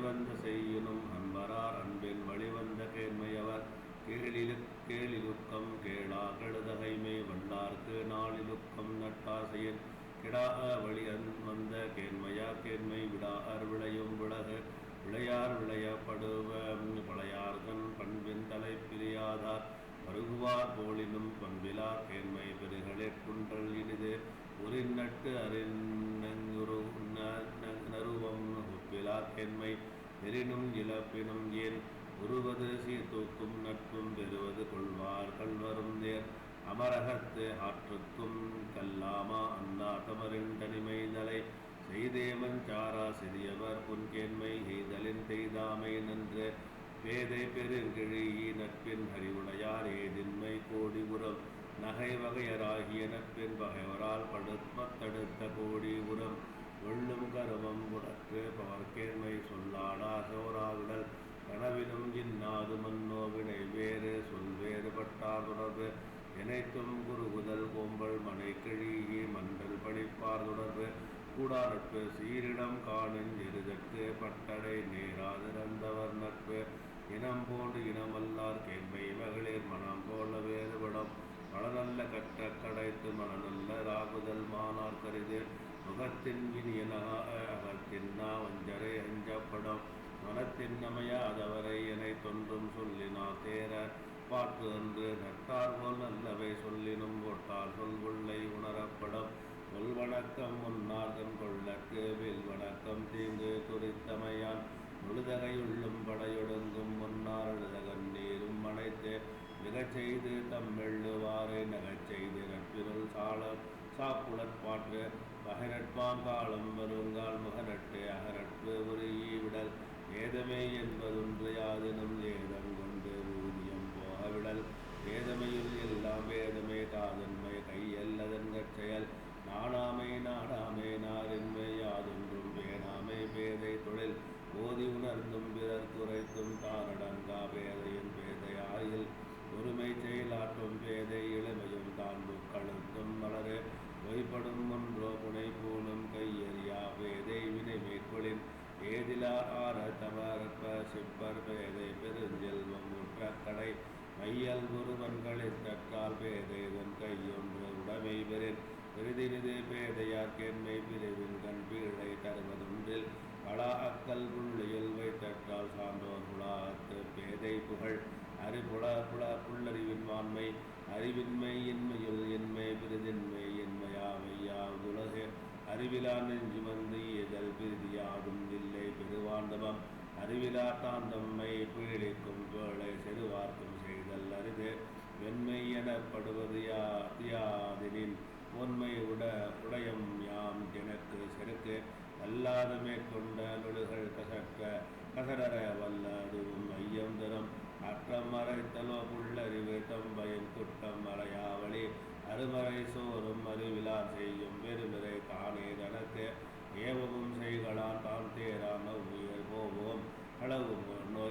வழிவந்த செய்யினும் அன்பரார் அன்பின் வழிவந்த கேண்மையவர் கேளிலு கேளிலுக்கம் கேளா கெழுதகைமை வல்லார்க்கு நாளிலுக்கம் நட்டாசையின் கிடா வழி வந்த கேண்மையா கேண்மை விடா விளையும் விலகு விளையார் விளையப்படுவ பழையார்கன் பண்பின் தலை பிரியாதார் பருகுவார் போலினும் பண்பிலார் கேண்மை பெருகளே குன்றல் இனிது உரின் நட்டு அறிந்த ஒப்பிலார் எரினும் இழப்பினும் ஏன்? உருவது சீர்தூக்கும் நட்பும் பெறுவது கொள்வார் கல்வரும் நேர் அமரகத்து ஆற்றுக்கும் கல்லாமா அண்ணா தமரின் தனிமைதலை செய்தேமன் சாரா சிறியவர் புன்கேண்மை எய்தலின் செய்தாமை நன்று. பேதை பெருங்கிழி நட்பின் அறிவுடையார் ஏதின்மை கோடி உரம். நகை வகையராகிய நட்பின் பகைவரால் படுத்தடுத்த கோடி உரம். வெள்ளும் கருமம் உடற்கு பவர்கேண்மை சொல்லாடா சோராவிடல். கனவிலும் இன்னாது மன்னோ வினை வேறு சொல் வேறுபட்டார் தொடர்பு. இணைத்தும் குருகுதல் கோம்பல் மனை கிழியி மண்டல் படிப்பார் தொடர்பு. கூடாரப்பு சீரிடம் காணின் எருதற்கு பட்டடை நேராதிறந்தவர் நட்பு. இனம் போன்று இனமல்லார் கேண்மை மகளிர் மனம் போல வேறுபடும். மனநல்ல கற்ற கடைத்து மனநல்ல ராகுதல் மானார் கருது. முகத்தின் இனியன அகத்தின்னா வஞ்சரை அஞ்சப்படம். மனத்தின்னமையாதவரை என தொன்றும் சொல்லினா தேர பாட்டு அன்று நட்டார் போல் நல்லவை சொல்லினும் ஒட்டார் சொல்புள்ளை உணரப்படும். கொல் வணக்கம் முன்னார்கன் கொள்ளக்கு வில் வணக்கம் தீங்கு துரித்தமையான் முழுதகையுள்ளும் படையொடுங்கும் முன்னார் அழுதகன் நீரும் மனைத்து மிகச் செய்து தம்மெள்ளுவாரை நகச் செய்து நட்பினுள் சால சாப்புலற்பாற்று பகிரட்பான் காலம் வருங்கால் மையல் ஒருவன்களில் தற்கால் பேதைதன் கையொன்று உடமை பெறின் பெரிதினிது பேதையார் கேண்மை பிரிவின் கண் பீழை தருவதொன்றில் பலா அக்கல் புள்ளியில் வைத்தற்றால் சான்றோர் புலாத்து பேதை புகழ். அறிபுல புல புல்லறிவின் வான்மை அறிவின்மை இன்மையுள் இன்மை பிரிதின்மை இன்மையாமையாவுலகு அறிவிலா நெஞ்சு வந்து இதழ் பிரிதியாகும் இல்லை பெருவாண்டவம் அறிவிலா தாந்தம்மை பீழிக்கும் பேழை எனப்படுவது யா யாதெனின் உண்மை உட உடையம் யாம் எனக்கு செருக்கு. அல்லாத மேற்கொண்ட நொழுகள் கசக்க கசடர வல்ல அதுவும் ஐயம் தரும். அற்றம் மறைத்தலோ புள்ளறிவு தம்பயம் குற்றம் மறையாவளி. அருமறை சோறும் அறிவிலார் செய்யும் பெருமிறை தானே தனக்கு. ஏவமும் செய்களான் தான் தேரான உயிர் போவோம். களவும் நோய்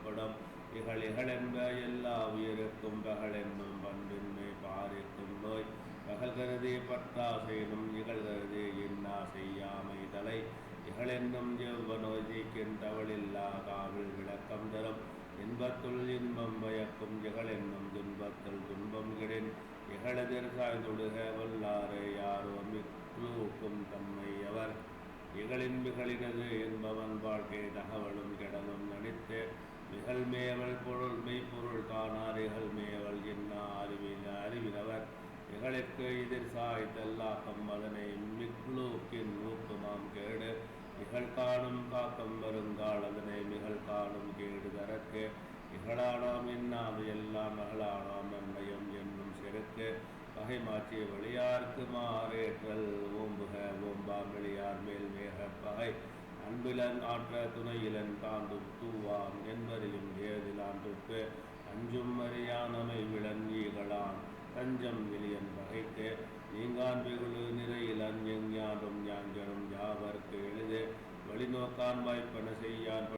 வைக்கப்படும் இகழ் இகழென்ப எல்லா உயிருக்கும் பகல் என்னும் பண்பின்மை பாரிக்கும் நோய். பகல் கருதி பட்டாசைனும் இகழ் கருதி இன்னா செய்யாமை தலை. இகழென்னும் எவ்வ நோய் தீக்கின்றவளில்லா காவில் விளக்கம் தரும். இன்பத்துள் இன்பம் பயக்கும் இகழென்னும் துன்பத்துள் துன்பம் கிடின். இகழதிர் சாய்ந்தொடுக வல்லாரை யாரோ மிக்லூக்கும் தம்மை அவர். இகழின் மிகளினது என்பவன் வாழ்க்கை தகவலும் மேவல் பொருள் மெய்ப்பொருள் காணார் இகழ் மேவல் என்ன அறிவில அறிவினவர் இகழிற்கு எதிர் சாய்த்தல்லா கம்மதனை மிக்லூக்கின் ஊக்குமாம் கேடு. இகழ் காணும் காக்கம் வருங்கால் அதனை மிகழ் காணும் கேடு தரக்கு இகழானாம் என்னாம் எல்லாம் மகளானாம் நன்னயம் என்னும் செருக்கு. பகை மாற்றிய வெளியார்க்கு மாறேற்றல் ஓம்புக ஓம்பாம் வெளியார் மேல் மேக பகை. அன்பிலன் ஆற்ற துணையிலன் தாந்தும் தூவான் என்பதையும் ஏதிலான் துப்பு அஞ்சும் அறியானமை விளன் தஞ்சம் விலியன் வகைத்து நீங்கான் வெகுளு நிறையிலன் எஞ்ஞானும் ஞாஞ்சனும் யாவர்க்கு எழுது வழிநோக்கான் வாய்ப்பன செய்யான்